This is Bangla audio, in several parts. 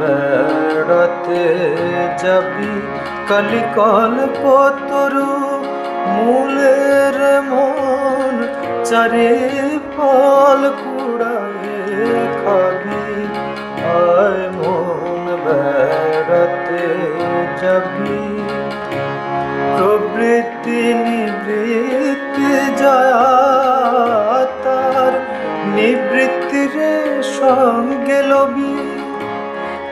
বেড়াতে যাবি। কালিকল পতরু মূলের মন চারে ফল কুড়ায়ে খাবি। আয় মন বেড়াতে যাবি। প্রবৃত্তি নিবৃত্তি যায় তার নিবৃত্তির সঙ্গে লবি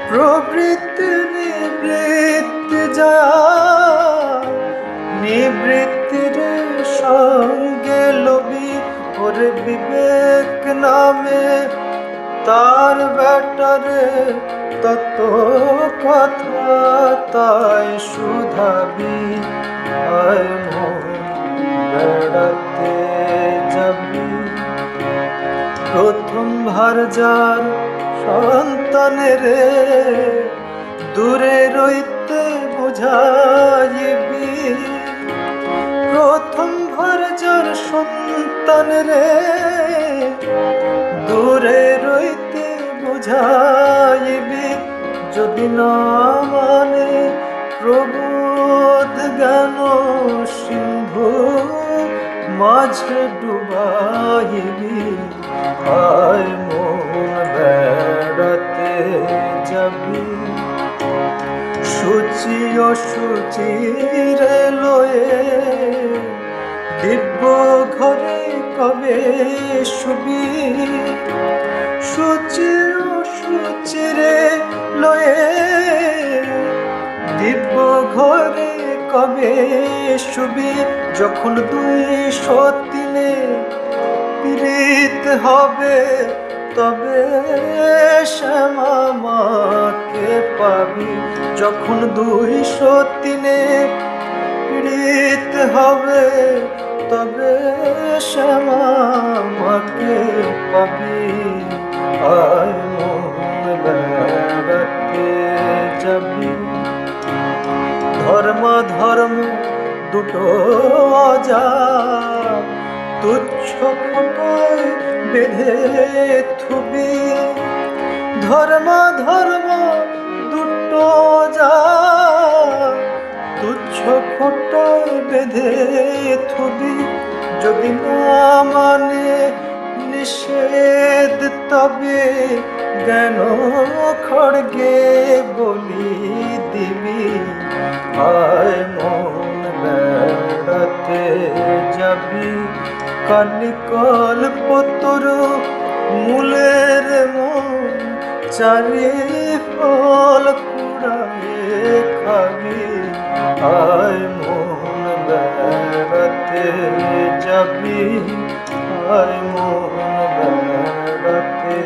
প্রবৃত্তি নিবৃত্তি যায় নিবৃত্তির সঙ্গে লবি ওর বিবেক নামে, তার ব্যাটারে তত কথা তাই শুধাবি আয় বেড়াতে যাবি। প্রথম ভার যার সন্তানের দূরে রইতে বুঝাইবি। প্রথম ভার যার সন্তানের দূরে রইতে বুঝাইবি। যদি না মানে প্রবোধ জ্ঞান সিন্ধু মাঝে ডুবাইবি আয় মন বেড়াতে যাবি। সূচি অসুচি রে লয়ে দিব্য ঘরে কবে শুবি সূচি কবে শুবি? যখন দুই সতিনে পীড়িত হবে, তবে শ্যামা মাকে পাবি। যখন দুই সতিনে পীড়িত হবে, তবে শ্যামা মাকে পাবি। আয় দুটো অজা তুচ্ছ ফোটায় বেঁধে থুবি। ধর্ম ধর্ম, দুটো যা তুচ্ছ ফোটায় বেঁধে থুবি। যদি না মানে নিষেধ, তবে জ্ঞান খড়গে বলি দিবি। আয় কালিকল পতর মূলের মন চারি ফল কুড়ায়ে খাবি আয় মন বেড়াতে যাবি, আয় মন বেড়াতে